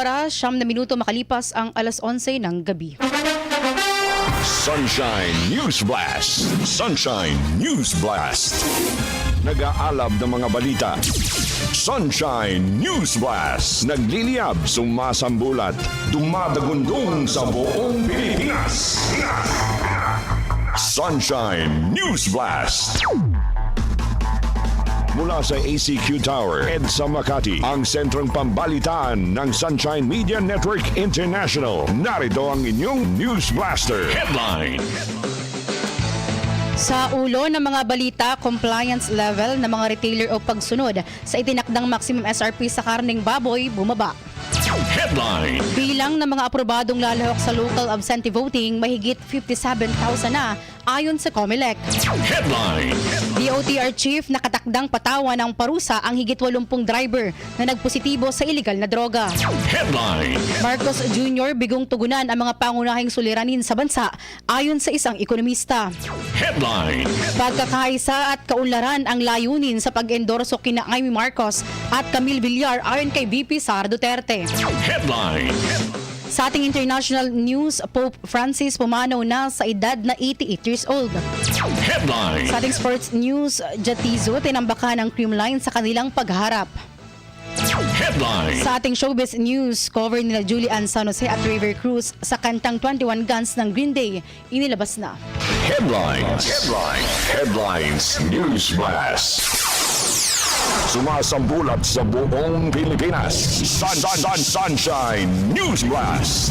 Oras, siyam na minuto makalipas ang alas 11 ng gabi. Sunshine News Blast. Sunshine News Blast. Nag-aalab ng mga balita. Sunshine News Blast. Nagliliyab, sumasambulat, dumadagundong sa buong Pilipinas. Sunshine News Blast. Mula sa ACQ Tower, EDSA Makati, ang sentrong pambalitaan ng Sunshine Media Network International. Narito ang inyong News Blaster. Headline. Sa ulo ng mga balita, compliance level ng mga retailer o pagsunod sa itinakdang maximum SRP sa karning baboy bumaba. Headline. Bilang ng mga aprobadong lalahok sa local absentee voting, mahigit 57,000 na ayon sa COMELEC. Headline. DOTR Chief nakatakdang patawan ng parusa ang higit 80 driver na nagpositibo sa iligal na droga. Headline. Marcos Jr. bigong tugunan ang mga pangunahing suliranin sa bansa ayon sa isang ekonomista. Headline. Pagkakaisa at kaunlaran ang layunin sa pag-endorso kina Amy Marcos at Camille Villar ayon kay VP Sara Duterte. Headline. Sa ating international news, Pope Francis pumanaw na sa edad na 88 years old. Headline. Sa ating sports news, Jatizo tinambakan ng creamline sa kanilang pagharap. Headline. Sa ating showbiz news, cover nila Julian San Jose at River Cruz sa kantang 21 Guns ng Green Day, inilabas na. Headlines. Headlines. Headlines. News Blast. Sumasambulat sa buong Pilipinas. Sun, sun, sun, sunshine News Blast.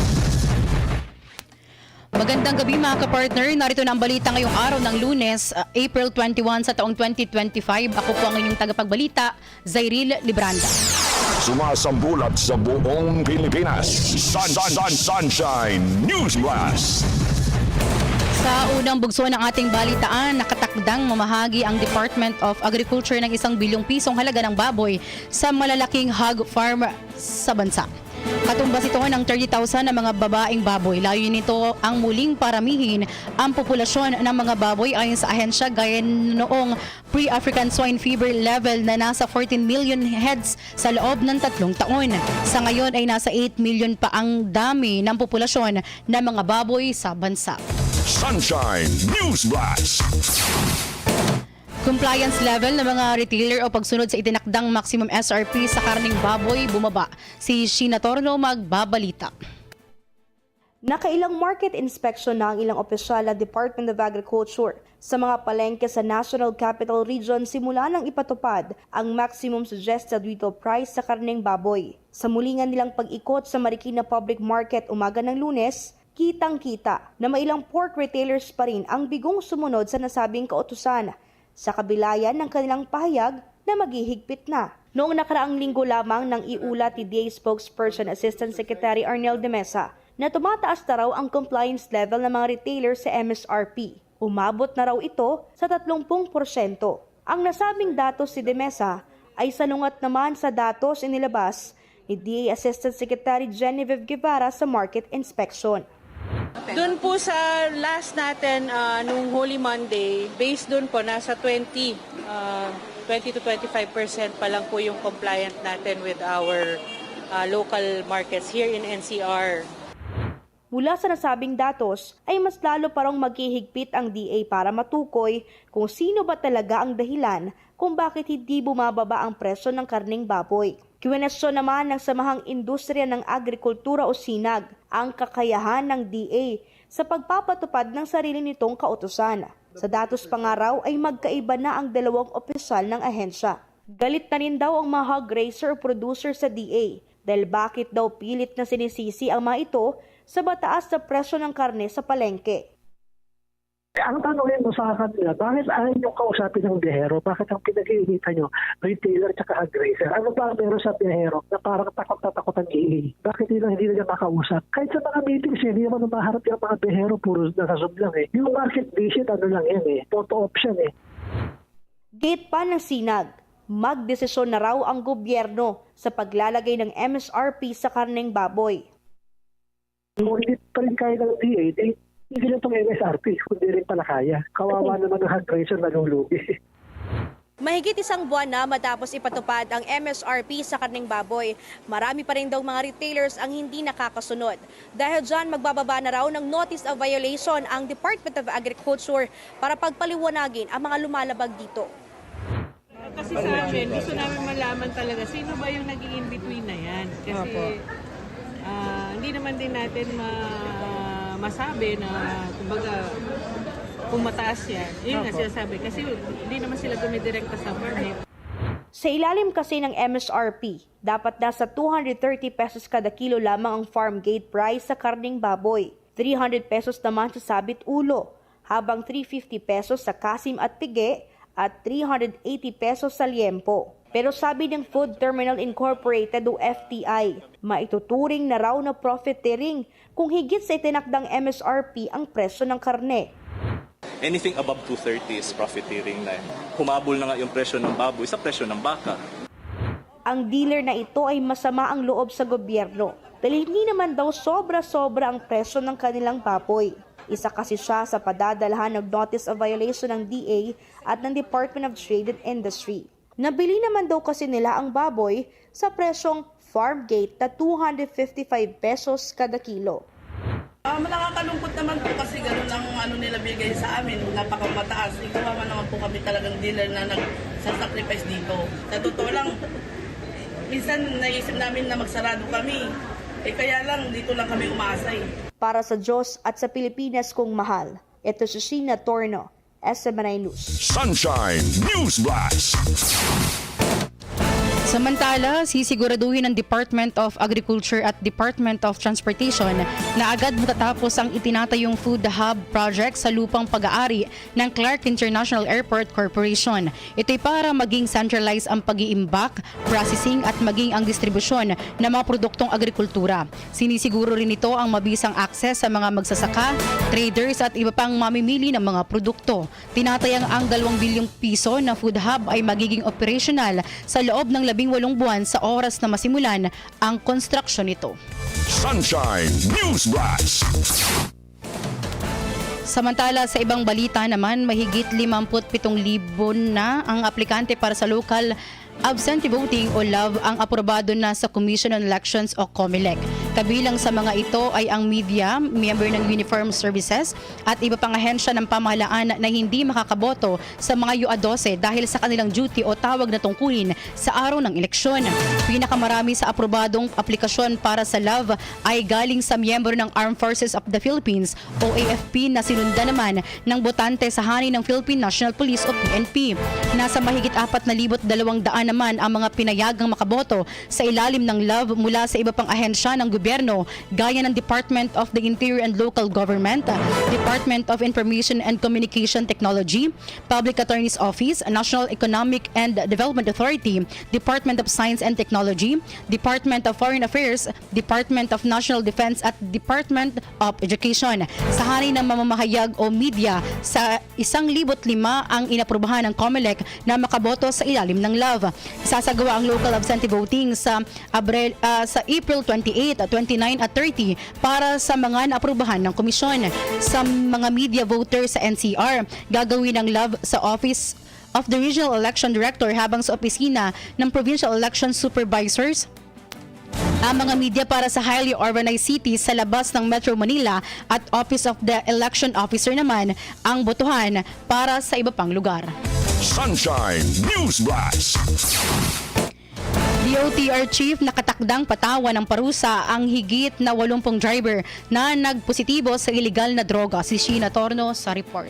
Magandang gabi mga kapartner. Narito na ang balita ngayong araw ng lunes, uh, April 21 sa taong 2025. Ako po ang inyong tagapagbalita, Zairil Libranda. Sumasambulat sa buong Pilipinas. Sun, sun, sun, sunshine News Blast. Sa unang bugso ng ating balitaan, nakatakdang mamahagi ang Department of Agriculture ng isang bilyong pisong halaga ng baboy sa malalaking hog farm sa bansa. Katumbas ito ng 30,000 na mga babaeng baboy. Layo nito ang muling paramihin ang populasyon ng mga baboy ayon sa ahensya gaya noong pre-African swine fever level na nasa 14 million heads sa loob ng tatlong taon. Sa ngayon ay nasa 8 million pa ang dami ng populasyon ng mga baboy sa bansa. Sunshine News Blast. Compliance level ng mga retailer o pagsunod sa itinakdang maximum SRP sa karning baboy bumaba. Si Sheena Torno magbabalita. Nakailang market inspection na ang ilang opisyal ng Department of Agriculture sa mga palengke sa National Capital Region simula nang ipatupad ang maximum suggested retail price sa karneng baboy. Sa mulingan nilang pag-ikot sa Marikina Public Market umaga ng lunes, kitang-kita na may ilang pork retailers pa rin ang bigong sumunod sa nasabing kautusan sa kabilayan ng kanilang pahayag na maghihigpit na. Noong nakaraang linggo lamang nang iulat ni DA spokesperson Assistant Secretary Arnel de Mesa na tumataas na raw ang compliance level ng mga retailer sa MSRP. Umabot na raw ito sa 30%. Ang nasabing datos si De Mesa ay salungat naman sa datos inilabas ni DA Assistant Secretary Genevieve Guevara sa market inspection. Doon po sa last natin ah, nung Holy Monday, based doon po nasa 20 ah, 20 to 25% pa lang po yung compliant natin with our ah, local markets here in NCR. Mula sa nasabing datos ay mas lalo parang maghihigpit ang DA para matukoy kung sino ba talaga ang dahilan kung bakit hindi bumababa ang presyo ng karning baboy. Kiwenestyon naman ng Samahang Industriya ng Agrikultura o SINAG ang kakayahan ng DA sa pagpapatupad ng sarili nitong kautusan. Sa datos pangaraw ay magkaiba na ang dalawang opisyal ng ahensya. Galit na rin daw ang mga hog raiser o producer sa DA dahil bakit daw pilit na sinisisi ang mga ito sa mataas na presyo ng karne sa palengke. Eh, Ang tanongin mo sa kanila, bakit ayaw nyo kausapin ng biyahero? Bakit ang pinag-iinitan nyo, retailer at aggressor? Ano ba ang meron sa biyahero na parang takot na takot ang iili? Bakit nila hindi nila makausap? Kahit sa mga meetings, eh, hindi naman umaharap yung mga biyahero, puro nasa Zoom lang eh. Yung market visit, ano lang yan eh, photo option eh. Gate pa ng sinag, magdesisyon na raw ang gobyerno sa paglalagay ng MSRP sa karneng baboy. Hindi pa rin kaya ng DA, hindi na itong MSRP, kung di rin pala kaya. Kawawa naman ng aggressor na lulugi. Mahigit isang buwan na matapos ipatupad ang MSRP sa karning baboy, marami pa rin daw mga retailers ang hindi nakakasunod. Dahil dyan, magbababa na raw ng notice of violation ang Department of Agriculture para pagpaliwanagin ang mga lumalabag dito. Kasi sa amin, gusto namin malaman talaga sino ba yung naging in-between na yan. Kasi ah, hindi naman din natin ma masabi na kumbaga kung mataas yan. Yun nga sinasabi. Kasi hindi naman sila dumidirekta sa market. Sa ilalim kasi ng MSRP, dapat nasa 230 pesos kada kilo lamang ang farm gate price sa karning baboy. 300 pesos naman sa sabit ulo, habang 350 pesos sa kasim at pige at 380 pesos sa liempo. Pero sabi ng Food Terminal Incorporated o FTI, maituturing na raw na profiteering kung higit sa itinakdang MSRP ang presyo ng karne. anything above 230 is profiteering na. Humabol na nga yung presyo ng baboy sa presyo ng baka. Ang dealer na ito ay masama ang loob sa gobyerno dahil hindi naman daw sobra-sobra ang presyo ng kanilang baboy. Isa kasi siya sa padadalhan ng notice of violation ng DA at ng Department of Trade and Industry. Nabili naman daw kasi nila ang baboy sa presyong farm gate na 255 pesos kada kilo. Um, nakakalungkot naman po kasi ganun ang ano nila bigay sa amin, napakamataas. Ikaw naman naman po kami talagang dealer na nagsasacrifice dito. Sa totoo lang, minsan naisip namin na magsarado kami. Eh kaya lang, dito lang kami umasa eh. Para sa Diyos at sa Pilipinas kong mahal, ito si Sheena Torno, SMNI News. Sunshine News Blast. Samantala, sisiguraduhin ng Department of Agriculture at Department of Transportation na agad matatapos ang itinatayong food hub project sa lupang pag-aari ng Clark International Airport Corporation. Ito'y para maging centralized ang pag-iimbak, processing at maging ang distribusyon ng mga produktong agrikultura. Sinisiguro rin ito ang mabisang akses sa mga magsasaka, traders at iba pang mamimili ng mga produkto. Tinatayang ang 2 bilyong piso na food hub ay magiging operational sa loob ng 18 buwan sa oras na masimulan ang konstruksyon nito. Sunshine News Blast. Samantala sa ibang balita naman, mahigit 57,000 na ang aplikante para sa local absentee voting o LOVE ang aprobado na sa Commission on Elections o COMELEC. Kabilang sa mga ito ay ang media, member ng Uniform Services at iba pang ahensya ng pamahalaan na hindi makakaboto sa mga UA12 dahil sa kanilang duty o tawag na tungkulin sa araw ng eleksyon. Pinakamarami sa aprobadong aplikasyon para sa LOVE ay galing sa miyembro ng Armed Forces of the Philippines o AFP na sinundan naman ng botante sa hani ng Philippine National Police o PNP. Nasa mahigit 4,200 naman ang mga pinayagang makaboto sa ilalim ng LOVE mula sa iba pang ahensya ng gobyerno gaya ng Department of the Interior and Local Government, Department of Information and Communication Technology, Public Attorney's Office, National Economic and Development Authority, Department of Science and Technology, Department of Foreign Affairs, Department of National Defense at Department of Education. Sa hari ng mamamahayag o media, sa isang libot lima ang inaprubahan ng COMELEC na makaboto sa ilalim ng LOVE. Sasagawa ang local absentee voting sa, Abril, ah, sa April 28, 29 at 30 para sa mga naaprubahan ng komisyon. Sa mga media voters sa NCR, gagawin ang LOVE sa office of the Regional Election Director habang sa opisina ng Provincial Election Supervisors ang mga media para sa highly urbanized cities sa labas ng Metro Manila at Office of the Election Officer naman ang botohan para sa iba pang lugar. Sunshine News Blast. DOTR Chief nakatakdang patawan ng parusa ang higit na 80 driver na nagpositibo sa iligal na droga. Si Sheena Torno sa report.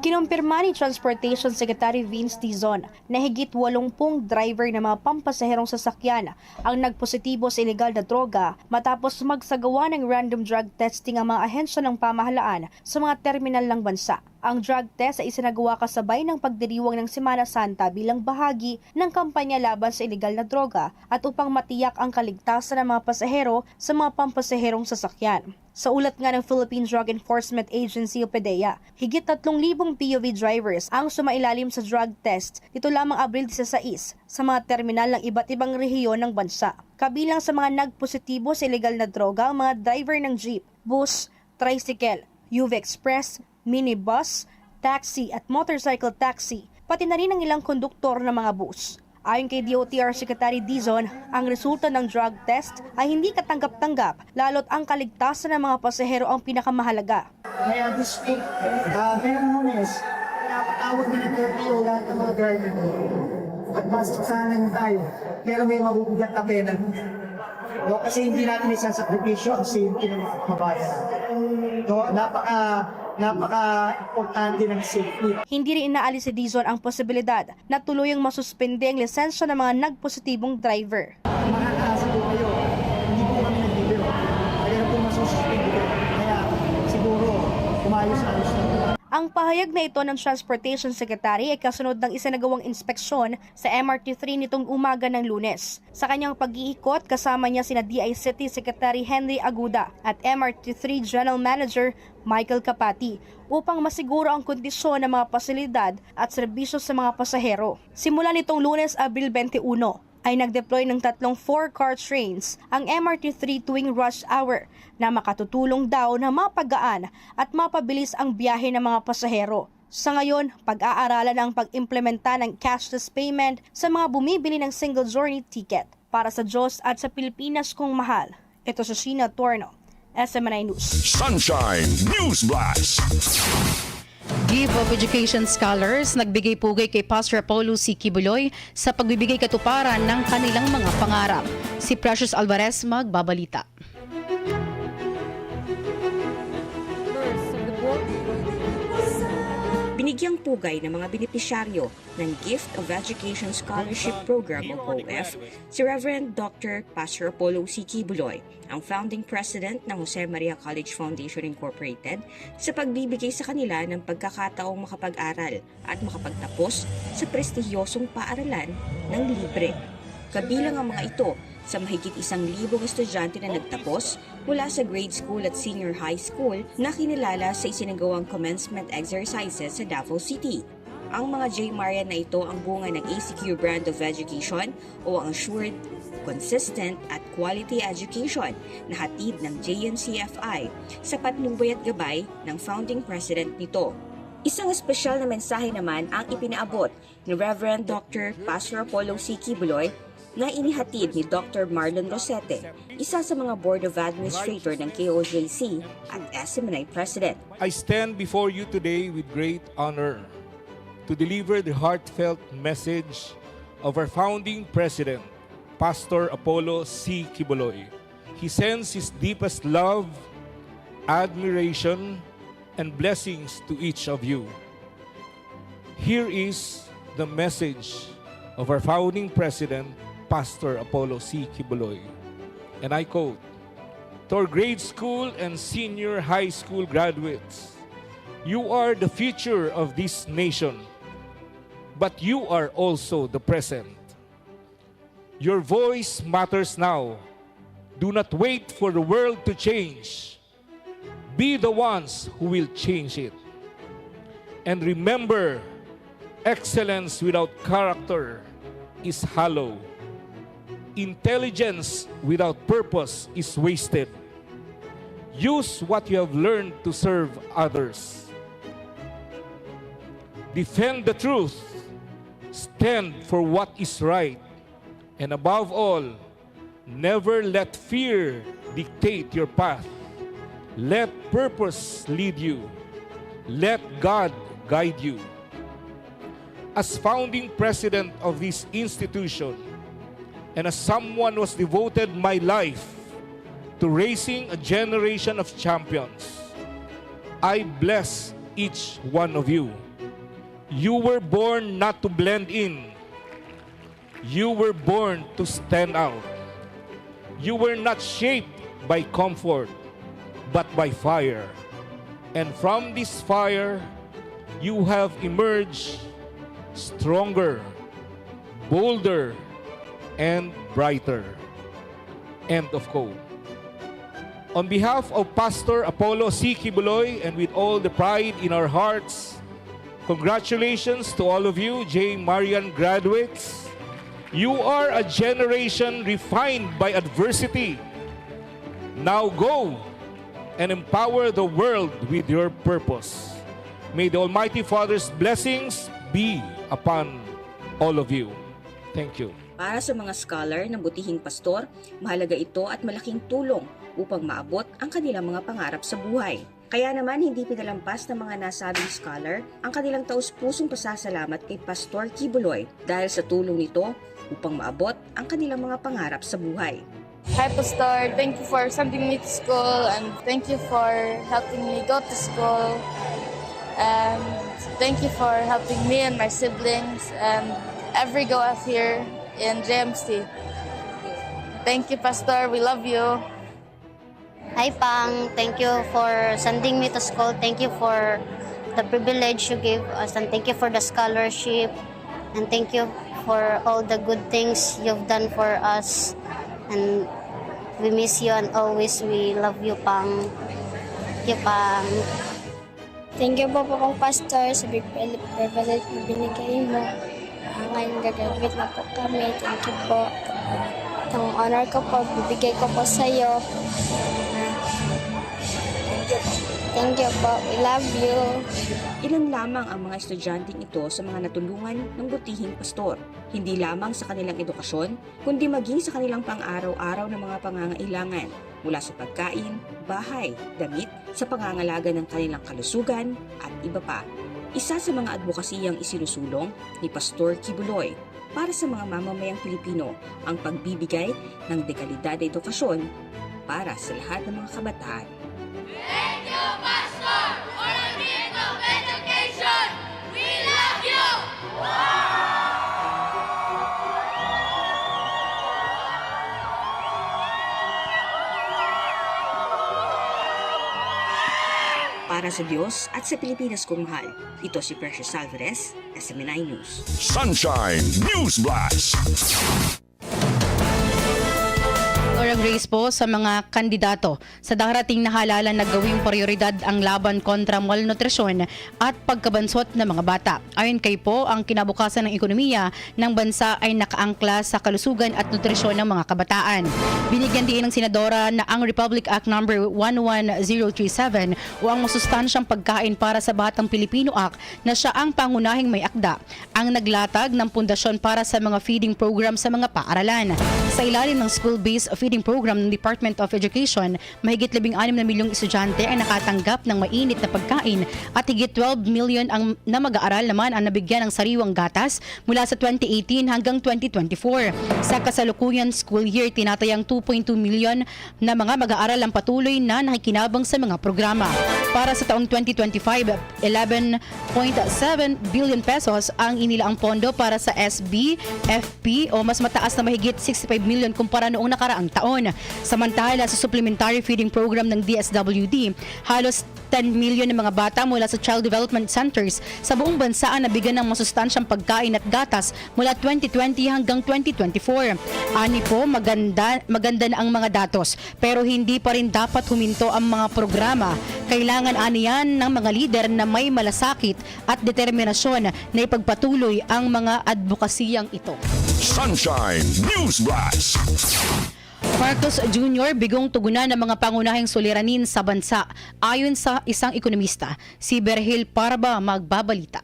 Kinumpirma ni Transportation Secretary Vince Dizon na higit 80 driver ng mga pampasaherong sasakyan ang nagpositibo sa ilegal na droga matapos magsagawa ng random drug testing ang mga ahensya ng pamahalaan sa mga terminal ng bansa. Ang drug test ay isinagawa kasabay ng pagdiriwang ng Semana Santa bilang bahagi ng kampanya laban sa ilegal na droga at upang matiyak ang kaligtasan ng mga pasahero sa mga pampasaherong sasakyan. Sa ulat nga ng Philippine Drug Enforcement Agency o PDEA, higit 3,000 POV drivers ang sumailalim sa drug test dito lamang Abril 16 sa mga terminal ng iba't ibang rehiyon ng bansa. Kabilang sa mga nagpositibo sa ilegal na droga ang mga driver ng jeep, bus, tricycle, UV Express, minibus, taxi at motorcycle taxi, pati na rin ang ilang konduktor ng mga bus. Ayon kay DOTR Secretary Dizon, ang resulta ng drug test ay hindi katanggap-tanggap lalo't ang kaligtasan ng mga pasahero ang pinakamahalaga. Kaya this week, uh, ngayong lunes, napatawag na ng LTO lahat ng mga driver. At pasok sana tayo. Pero may mabubugat na pena. No, kasi hindi natin isasakripisyo ang safety ng mga kababayan natin. No, napaka, napaka-importante ng safety. Hindi rin inaalis si Dizon ang posibilidad na tuluyang masuspende ang lisensya ng mga nagpositibong driver. Mga kaasa po kayo, hindi po kami nagbibiro. Kaya po masususpindi ko. Kaya siguro, umayos-ayos na po. Ang pahayag na ito ng Transportation Secretary ay kasunod ng isinagawang inspeksyon sa MRT3 nitong umaga ng lunes. Sa kanyang pag-iikot, kasama niya sina DICT Secretary Henry Aguda at MRT3 General Manager Michael Kapati upang masiguro ang kondisyon ng mga pasilidad at serbisyo sa mga pasahero. Simula nitong lunes, Abril 21, ay nag-deploy ng tatlong 4-car trains ang MRT3 tuwing rush hour na makatutulong daw na mapagaan at mapabilis ang biyahe ng mga pasahero. Sa ngayon, pag-aaralan ang pag-implementa ng cashless payment sa mga bumibili ng single journey ticket para sa Diyos at sa Pilipinas kung mahal. Ito sa Sheena Torno, SMNI News. Sunshine News Blast. Give of Education Scholars nagbigay pugay kay Pastor Apollo C. Kibuloy sa pagbibigay katuparan ng kanilang mga pangarap. Si Precious Alvarez magbabalita. Binigyang pugay ng mga benepisyaryo ng Gift of Education Scholarship Program o GOEF si Reverend Dr. Pastor Apollo C. Kibuloy, ang founding president ng Jose Maria College Foundation Incorporated sa pagbibigay sa kanila ng pagkakataong makapag-aral at makapagtapos sa prestihiyosong paaralan ng libre. Kabilang ang mga ito sa mahigit isang libong estudyante na nagtapos mula sa grade school at senior high school na kinilala sa isinagawang commencement exercises sa Davao City. Ang mga J. Marian na ito ang bunga ng ACQ brand of education o ang assured, consistent at quality education na hatid ng JNCFI sa patnubay at gabay ng founding president nito. Isang espesyal na mensahe naman ang ipinaabot ni Reverend Dr. Pastor Apollo C. Kibuloy na inihatid ni Dr. Marlon Rosete, isa sa mga Board of Administrator ng KOJC at SMNI President. I stand before you today with great honor to deliver the heartfelt message of our founding president, Pastor Apollo C. Kibuloy. He sends his deepest love, admiration, and blessings to each of you. Here is the message of our founding president, Pastor Apollo C. Kibuloy. And I quote, To grade school and senior high school graduates, you are the future of this nation, but you are also the present. Your voice matters now. Do not wait for the world to change. Be the ones who will change it. And remember, excellence without character is hollow. Intelligence without purpose is wasted. Use what you have learned to serve others. Defend the truth. Stand for what is right. And above all, never let fear dictate your path. Let purpose lead you. Let God guide you. As founding president of this institution, and as someone was devoted my life to raising a generation of champions, I bless each one of you. You were born not to blend in. You were born to stand out. You were not shaped by comfort, but by fire. And from this fire, you have emerged stronger, bolder, and brighter. End of quote. On behalf of Pastor Apollo C. Kibuloy and with all the pride in our hearts, congratulations to all of you, J. Marian graduates. You are a generation refined by adversity. Now go and empower the world with your purpose. May the Almighty Father's blessings be upon all of you. Thank you. Para sa mga scholar ng butihing pastor, mahalaga ito at malaking tulong upang maabot ang kanilang mga pangarap sa buhay. Kaya naman hindi pinalampas ng mga nasabing scholar ang kanilang taus-pusong pasasalamat kay Pastor Kibuloy dahil sa tulong nito upang maabot ang kanilang mga pangarap sa buhay. Hi, Pastor. Thank you for sending me to school and thank you for helping me go to school. And thank you for helping me and my siblings and every go F here in JMC. Thank you, Pastor. We love you. Hi, Pang. Thank you for sending me to school. Thank you for the privilege you gave us, and thank you for the scholarship, and thank you for all the good things you've done for us. And we miss you, and always we love you, Pang. Thank you, Pang. Thank you po po kong pastor sa big privilege na binigay mo. Uh, ngayon gagraduate na po kami. Thank you po. Itong honor ko po, bibigay ko po sa iyo. Thank you po. We love you. Ilan lamang ang mga estudyanteng ito sa mga natulungan ng butihing pastor. Hindi lamang sa kanilang edukasyon, kundi maging sa kanilang pang-araw-araw ng mga pangangailangan mula sa pagkain, bahay, damit, sa pangangalaga ng kanilang kalusugan at iba pa. Isa sa mga advokasiyang isinusulong ni Pastor Kibuloy para sa mga mamamayang Pilipino ang pagbibigay ng dekalidad na edukasyon para sa lahat ng mga kabataan. Para sa Diyos at sa Pilipinas kong mahal, ito si Precious Alvarez, SMNI News. Sunshine News Blast. Dora Grace po sa mga kandidato sa darating na halalan na gawing prioridad ang laban kontra malnutrisyon at pagkabansot ng mga bata. Ayon kay po, ang kinabukasan ng ekonomiya ng bansa ay nakaangkla sa kalusugan at nutrisyon ng mga kabataan. Binigyan din ng senadora na ang Republic Act No. 11037 o ang masustansyang pagkain para sa Batang Pilipino Act na siya ang pangunahing may akda ang naglatag ng pundasyon para sa mga feeding program sa mga paaralan. Sa ilalim ng school-based feeding program ng Department of Education, mahigit 16 na milyong estudyante ay nakatanggap ng mainit na pagkain at higit 12 million ang na mag-aaral naman ang nabigyan ng sariwang gatas mula sa 2018 hanggang 2024. Sa kasalukuyan school year, tinatayang 2.2 milyon na mga mag-aaral ang patuloy na nakikinabang sa mga programa. Para sa taong 2025, 11.7 billion pesos ang inilaang pondo para sa SB, FP o mas mataas na mahigit 65 million kumpara noong nakaraang taon. Samantala sa supplementary feeding program ng DSWD, halos 10 million ng mga bata mula sa child development centers sa buong bansa ang nabigyan ng masustansyang pagkain at gatas mula 2020 hanggang 2024. Ani po, maganda, maganda na ang mga datos pero hindi pa rin dapat huminto ang mga programa. Kailangan aniyan ng mga lider na may malasakit at determinasyon na ipagpatuloy ang mga advokasiyang ito. Sunshine News Blast. Marcos Jr. bigong tugunan ng mga pangunahing suliranin sa bansa. Ayon sa isang ekonomista, si Berhil Parba magbabalita.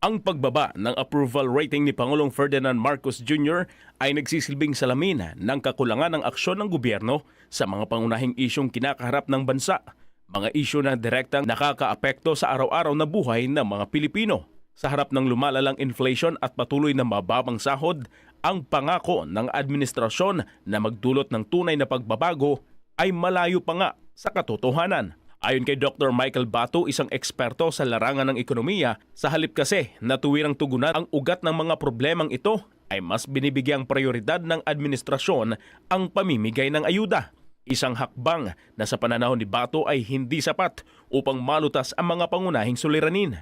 Ang pagbaba ng approval rating ni Pangulong Ferdinand Marcos Jr. ay nagsisilbing salamin ng kakulangan ng aksyon ng gobyerno sa mga pangunahing isyong kinakaharap ng bansa, mga isyu na direktang nakakaapekto sa araw-araw na buhay ng mga Pilipino. Sa harap ng lumalalang inflation at patuloy na mababang sahod, ang pangako ng administrasyon na magdulot ng tunay na pagbabago ay malayo pa nga sa katotohanan. Ayon kay Dr. Michael Bato, isang eksperto sa larangan ng ekonomiya, sa halip kasi na tuwirang tugunan ang ugat ng mga problemang ito ay mas binibigyang prioridad ng administrasyon ang pamimigay ng ayuda. Isang hakbang na sa pananaw ni Bato ay hindi sapat upang malutas ang mga pangunahing suliranin.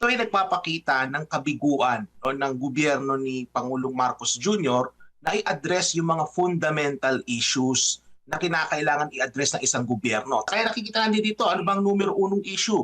Ito ay nagpapakita ng kabiguan no, ng gobyerno ni Pangulong Marcos Jr. na i-address yung mga fundamental issues na kinakailangan i-address ng isang gobyerno. Kaya nakikita natin dito, ano bang numero unong issue?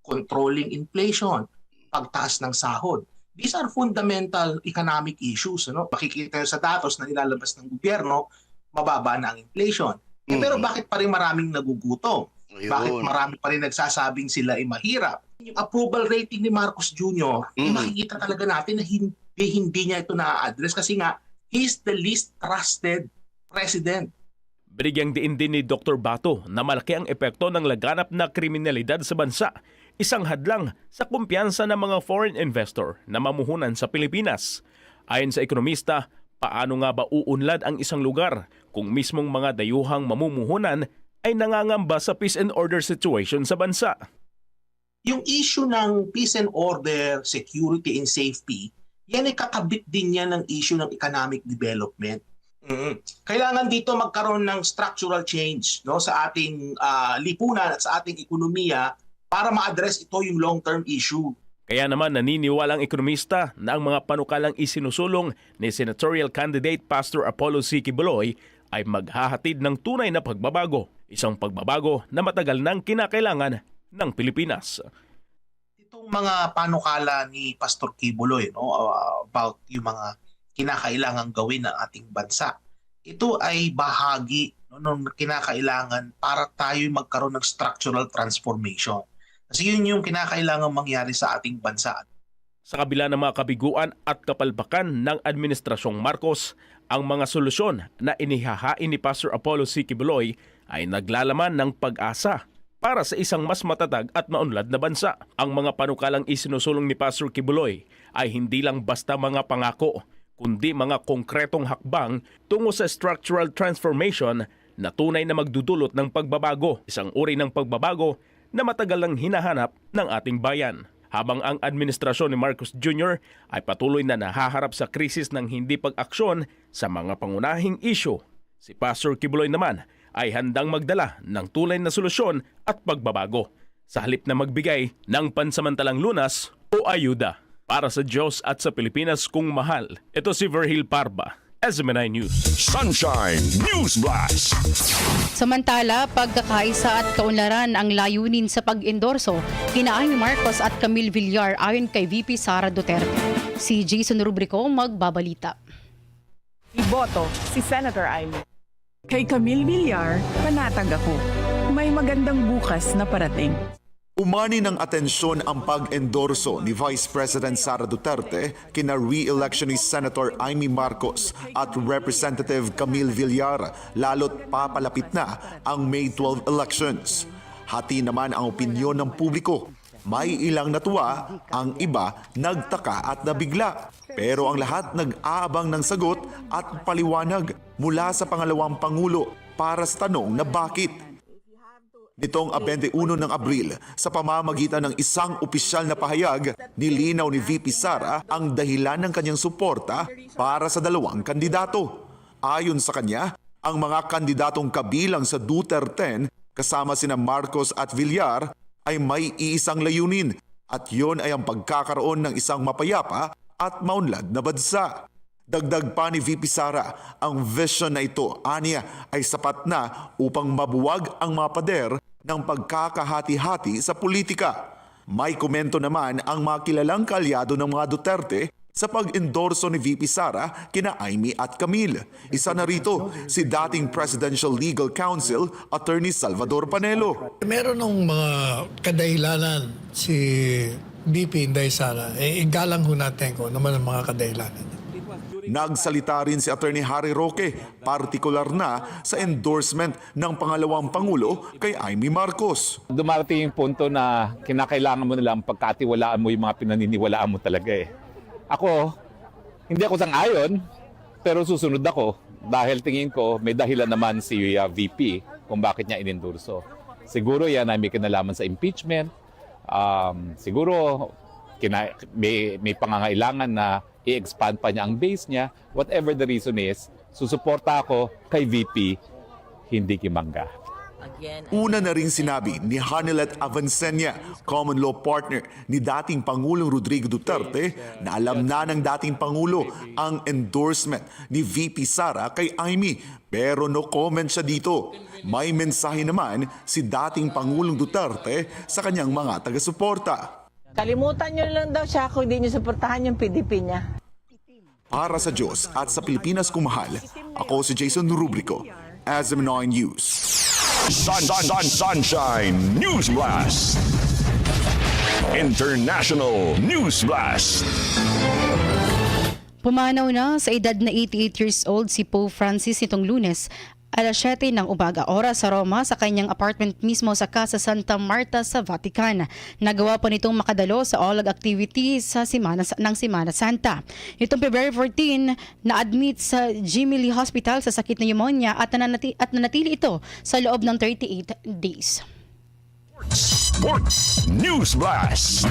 Controlling inflation, pagtaas ng sahod. These are fundamental economic issues. Ano? Makikita nyo sa datos na nilalabas ng gobyerno, mababa na ang inflation. Eh, pero bakit pa rin maraming nagugutom? Bakit marami pa rin nagsasabing sila ay mahirap? Yung approval rating ni Marcos Jr., eh, makikita talaga natin na hindi, hindi niya ito na-address kasi nga, he's the least trusted president. Binigyang diin din ni Dr. Bato na malaki ang epekto ng laganap na kriminalidad sa bansa, isang hadlang sa kumpiyansa ng mga foreign investor na mamuhunan sa Pilipinas. Ayon sa ekonomista, paano nga ba uunlad ang isang lugar kung mismong mga dayuhang mamumuhunan ay nangangamba sa peace and order situation sa bansa? Yung issue ng peace and order, security and safety, yan ay kakabit din yan ng issue ng economic development. Mhm. Kailangan dito magkaroon ng structural change no sa ating ah, lipunan at sa ating ekonomiya para ma-address ito yung long-term issue. Kaya naman naniniwala ang ekonomista na ang mga panukalang isinusulong ni senatorial candidate Pastor Apollo C. Kibuloy ay maghahatid ng tunay na pagbabago, isang pagbabago na matagal nang kinakailangan ng Pilipinas. Itong mga panukala ni Pastor Kibuloy no ah, about yung mga kinakailangan gawin ng ating bansa. Ito ay bahagi no, ng kinakailangan para tayo magkaroon ng structural transformation. Kasi yun yung kinakailangan mangyari sa ating bansa. Sa kabila ng mga kabiguan at kapalpakan ng Administrasyong Marcos, ang mga solusyon na inihahain ni Pastor Apollo C. Kibuloy ay naglalaman ng pag-asa para sa isang mas matatag at maunlad na bansa. Ang mga panukalang isinusulong ni Pastor Kibuloy ay hindi lang basta mga pangako, kundi mga konkretong hakbang tungo sa structural transformation na tunay na magdudulot ng pagbabago, isang uri ng pagbabago na matagal nang hinahanap ng ating bayan. Habang ang administrasyon ni Marcos Jr. ay patuloy na nahaharap sa krisis ng hindi pag-aksyon sa mga pangunahing isyu, si Pastor Kibuloy naman ay handang magdala ng tulay na solusyon at pagbabago sa halip na magbigay ng pansamantalang lunas o ayuda para sa Diyos at sa Pilipinas kung mahal. Ito si Verhil Parba, SMNI News. Sunshine News Blast. Samantala, pagkakaisa at kaunlaran ang layunin sa pag-endorso kina Amy Marcos at Camille Villar ayon kay VP Sara Duterte. Si Jason Rubrico magbabalita. Iboto si Senator Amy. Kay Camille Villar, panatag ako. May magandang bukas na parating. Umani ng atensyon ang pag-endorso ni Vice President Sara Duterte kina re-election ni Senator Amy Marcos at Representative Camille Villar lalo't papalapit na ang May 12 elections. Hati naman ang opinyon ng publiko. May ilang natuwa, ang iba nagtaka at nabigla. Pero ang lahat nag-aabang ng sagot at paliwanag mula sa pangalawang pangulo para sa tanong na bakit. Nitong 21 ng Abril, sa pamamagitan ng isang opisyal na pahayag, nilinaw ni VP Sara ang dahilan ng kanyang suporta para sa dalawang kandidato. Ayon sa kanya, ang mga kandidatong kabilang sa Duterte kasama sina Marcos at Villar ay may iisang layunin at yon ay ang pagkakaroon ng isang mapayapa at maunlad na bansa. Dagdag pa ni VP Sara, ang vision na ito, aniya, ay sapat na upang mabuwag ang mga pader ng pagkakahati-hati sa politika. May komento naman ang mga kilalang kalyado ng mga Duterte sa pag-endorso ni VP Sara kina Amy at Camille. Isa na rito si dating Presidential Legal Counsel Attorney Salvador Panelo. Meron ng mga kadahilanan si BP Inday Sara. Eh, igalang ho natin kung naman ang mga kadahilanan. Nagsalita rin si Attorney Harry Roque, partikular na sa endorsement ng pangalawang Pangulo kay Amy Marcos. Dumarating yung punto na kinakailangan mo nilang pagkatiwalaan mo yung mga pinaniniwalaan mo talaga eh. Ako, hindi ako sang-ayon, pero susunod ako dahil tingin ko may dahilan naman si uh, VP kung bakit niya inendorso. Siguro yan ay may kinalaman sa impeachment. Um, siguro kina, may, may pangangailangan na i-expand pa niya ang base niya. Whatever the reason is, susuporta ako kay VP, hindi kimangga. Una na rin sinabi ni Hanilet Avancenia, common law partner ni dating Pangulong Rodrigo Duterte, na alam na ng dating Pangulo ang endorsement ni VP Sara kay Amy. Pero no comment siya dito. May mensahe naman si dating Pangulong Duterte sa kanyang mga taga-suporta. Kalimutan nyo lang daw siya kung hindi nyo suportahan yung PDP niya. Para sa Diyos at sa Pilipinas kumahal, ako si Jason Rubrico, SM9 News. Sun, sun, sun, sunshine News Blast. International News Blast. Pumanaw na sa edad na 88 years old si Pope Francis nitong lunes alas 7 ng umaga oras sa Roma sa kanyang apartment mismo sa Casa Santa Marta sa Vatican. Nagawa pa nitong makadalo sa olag activity sa Simana, ng Simana Santa. Itong February 14, na-admit sa Jimmy Lee Hospital sa sakit na pneumonia at, nanati- at nanatili ito sa loob ng 38 days. Sports News Blast.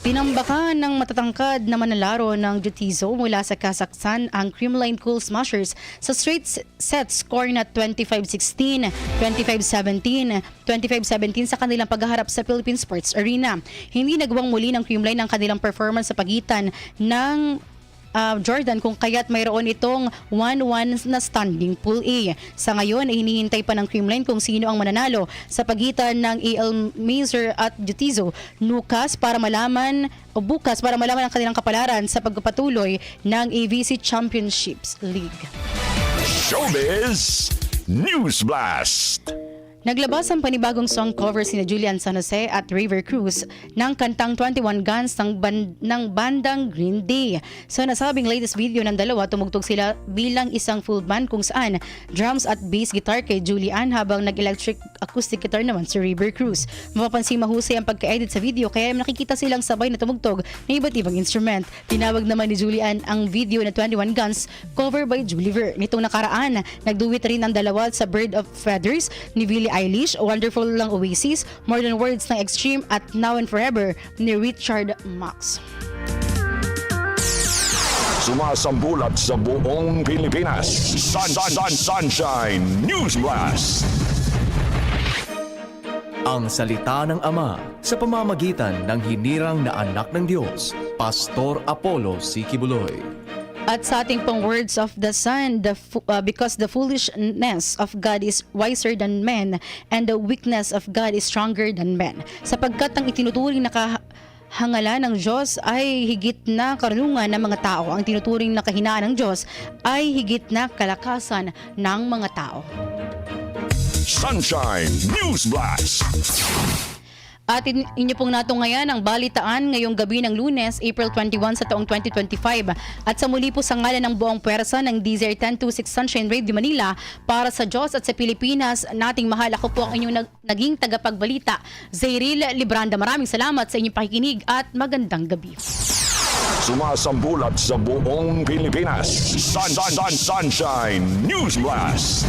Tinambakan ng matatangkad na manlalaro ng Jutizo mula sa Kazakhstan ang Creamline Cool Smashers sa straight set score na 25-16, 25-17, 25-17 sa kanilang paghaharap sa Philippine Sports Arena. Hindi nagawang muli ng Creamline ang kanilang performance sa pagitan ng uh, Jordan kung kaya't mayroon itong 1-1 na standing pool A. Sa ngayon ay hinihintay pa ng Creamline kung sino ang mananalo sa pagitan ng AL Mazer at Jutizo Nukas para malaman o bukas para malaman ang kanilang kapalaran sa pagpapatuloy ng AVC Championships League. Showbiz News Blast. Naglabas ang panibagong song cover sina Julian San Jose at River Cruz ng kantang 21 Guns ng, ban- ng bandang Green Day. Sa nasabing latest video ng dalawa, tumugtog sila bilang isang full band kung saan drums at bass guitar kay Julian habang nag-electric acoustic guitar naman si River Cruz. Mapapansin mahusay ang pagka-edit sa video kaya nakikita silang sabay na tumugtog ng iba't ibang instrument. Tinawag naman ni Julian ang video na 21 Guns cover by Julie. Nitong nakaraan, nagduwit rin ang dalawa sa Bird of Feathers ni Billie Eilish, Wonderful lang Oasis, More Than Words ng Extreme at Now and Forever ni Richard Max. Sumasambulat sa buong Pilipinas. Sun, sun, sun, sunshine News Blast. Ang salita ng Ama sa pamamagitan ng hinirang na anak ng Diyos, Pastor Apollo C. Kibuloy. At sa ating pang words of the Son, the uh, because the foolishness of God is wiser than men and the weakness of God is stronger than men. Sapagkat ang itinuturing na kahangalan ng Diyos ay higit na karunungan ng mga tao. Ang tinuturing na kahinaan ng Diyos ay higit na kalakasan ng mga tao. Sunshine News Blast. At in, inyo pong natungayan ang balitaan ngayong gabi ng lunes, April 21 sa taong 2025. At sa muli po sa ngalan ng buong pwersa ng DZR 1026 Sunshine Radio Manila para sa Diyos at sa Pilipinas, nating mahal ako po ang inyong nag, naging tagapagbalita, Zairil Libranda. Maraming salamat sa inyong pakikinig at magandang gabi. Sumasambulat sa buong Pilipinas. Sun, sun, sun, sunshine News Blast.